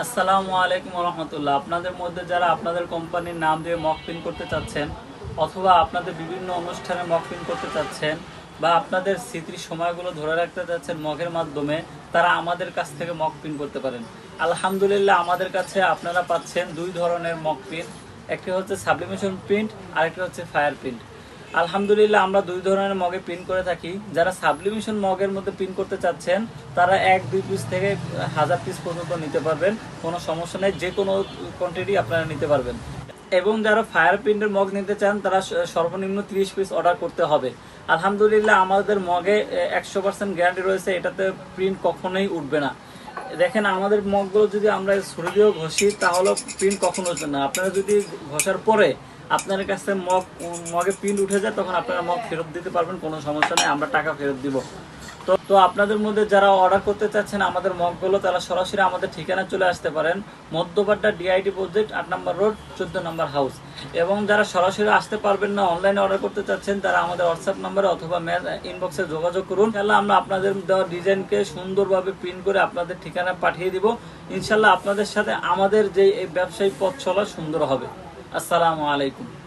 আসসালামু আলাইকুম রহমতুল্লাহ আপনাদের মধ্যে যারা আপনাদের কোম্পানির নাম দিয়ে মক পিন করতে চাচ্ছেন, অথবা আপনাদের বিভিন্ন অনুষ্ঠানে মক পিন করতে চাচ্ছেন, বা আপনাদের স্মৃতির সময়গুলো ধরে রাখতে চাচ্ছেন মগের মাধ্যমে, তারা আমাদের কাছ থেকে মক পিন করতে পারেন। আলহামদুলিল্লাহ, আমাদের কাছে আপনারা পাচ্ছেন দুই ধরনের মক পিন একটি হচ্ছে সাবলিমেশন প্রিন্ট আর একটি হচ্ছে ফায়ার প্রিন্ট আলহামদুলিল্লাহ আমরা দুই ধরনের মগে প্রিন্ট করে থাকি। যারা সাবলিমেশন মগের মধ্যে প্রিন্ট করতে চাচ্ছেন, তারা এক, দুই পিস থেকে হাজার পিস পর্যন্ত নিতে পারবেন। কোনো সমস্যা নেই, যে কোনো কোয়ান্টিটি আপনারা নিতে পারবেন। এবং যারা ফায়ার প্রিন্টের মগ নিতে চান, তারা সর্বনিম্ন তিরিশ পিস অর্ডার করতে হবে। আলহামদুলিল্লাহ আমাদের মগে একশো পার্সেন্ট গ্যারান্টি রয়েছে, এটাতে প্রিন্ট কখনোই উঠবে না। দেখেন, আমাদের মগগুলো যদি আমরা ছুরি দিয়েও ঘষি তাহলে প্রিন্ট কখনো উঠবে না। আপনারা যদি ঘষার পরে আপনার কাছে মগ, মগে প্রিন্ট উঠে যায়, তখন আপনারা মগ ফেরত দিতে পারবেন, কোনো সমস্যা নেই, আমরা টাকা ফেরত দিব। তো তো আপনাদের মধ্যে যারা অর্ডার করতে চাচ্ছেন আমাদের মগগুলো, তারা সরাসরি আমাদের ঠিকানা চলে আসতে পারেন। মধ্যপাড্ডা ডিআইটি প্রজেক্ট আট নম্বর রোড চোদ্দ নম্বর হাউস এবং যারা সরাসরি আসতে পারবেন না অনলাইনে অর্ডার করতে চাচ্ছেন, তারা আমাদের হোয়াটসঅ্যাপ নাম্বারে অথবা মেল ইনবক্সে যোগাযোগ করুন। ইনশাল্লাহ আমরা আপনাদের দেওয়া ডিজাইনকে সুন্দরভাবে প্রিন্ট করে আপনাদের ঠিকানা পাঠিয়ে দিব। ইনশাল্লাহ আপনাদের সাথে আমাদের যে এই ব্যবসায়িক পথ চলা সুন্দর হবে। আসসালামু আলাইকুম।